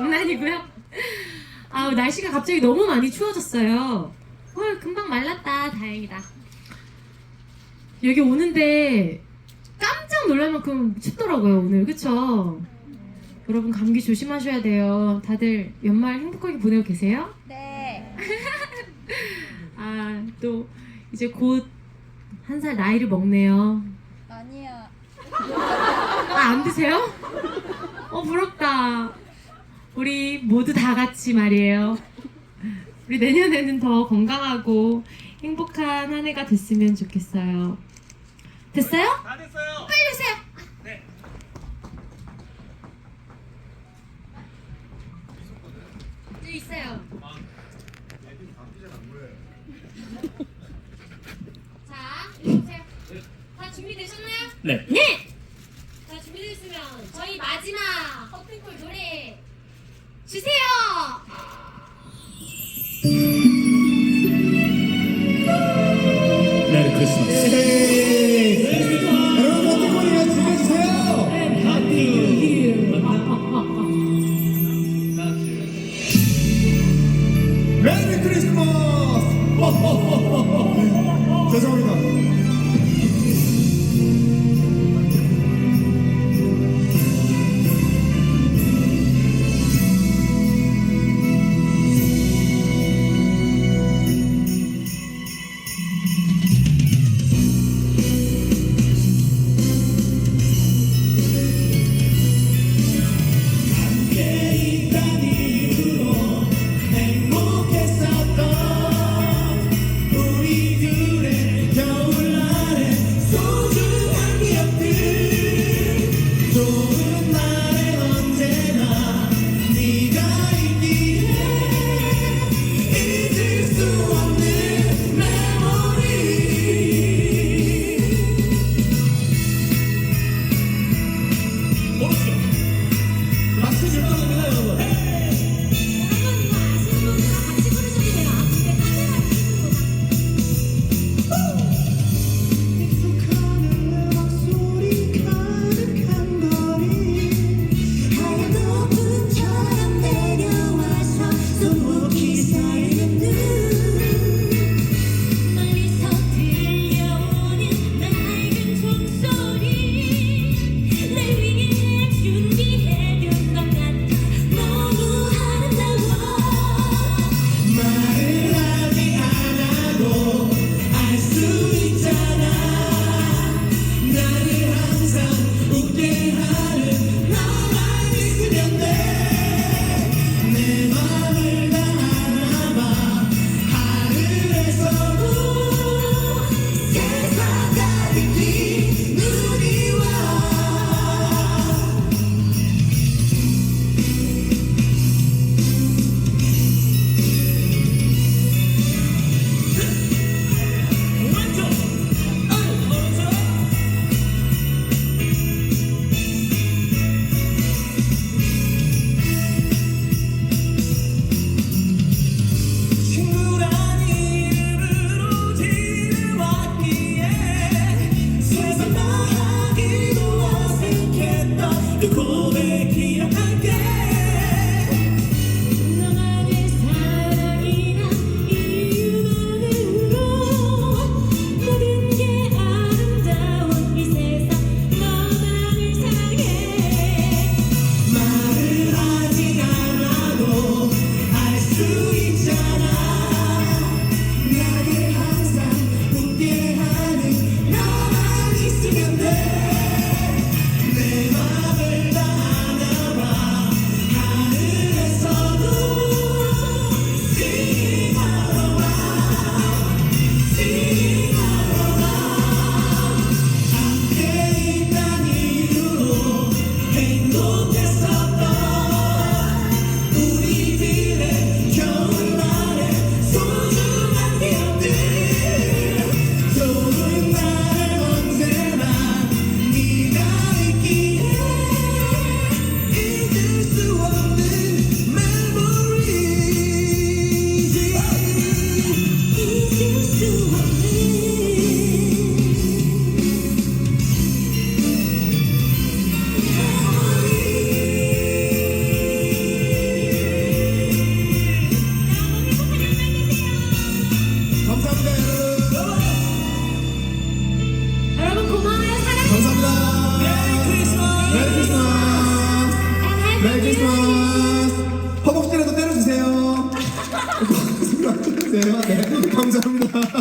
장난이고요. 아 날씨가 갑자기 너무 많이 추워졌어요. 헐 금방 말랐다. 다행이다. 여기 오는데 깜짝 놀랄 만큼 춥더라고요 오늘 그쵸? 여러분 감기 조심하셔야 돼요. 다들 연말 행복하게 보내고 계세요? 네. 아 또 이제 곧 한 살 나이를 먹네요. 아니요. 아안 드세요? 어 부럽다. 우리 모두 다 같이 말이에요. 우리 내년에는 더 건강하고 행복한 한 해가 됐으면 좋겠어요. 됐어요? 다 됐어요. 빨리 오세요. 네. 저 있어요. 자, 이리 오세요. 다 준비되셨나요? 네. 네. 자, 준비됐으면 저희 마지막 커피콜 노래 주세요. 메리 크리스마스. 여러분 즐겨주세요. 메리 크리스마스. 죄송합니다. the 메리 크리스마스. 허벅지라도. 때려주세요. 네, 감사합니다.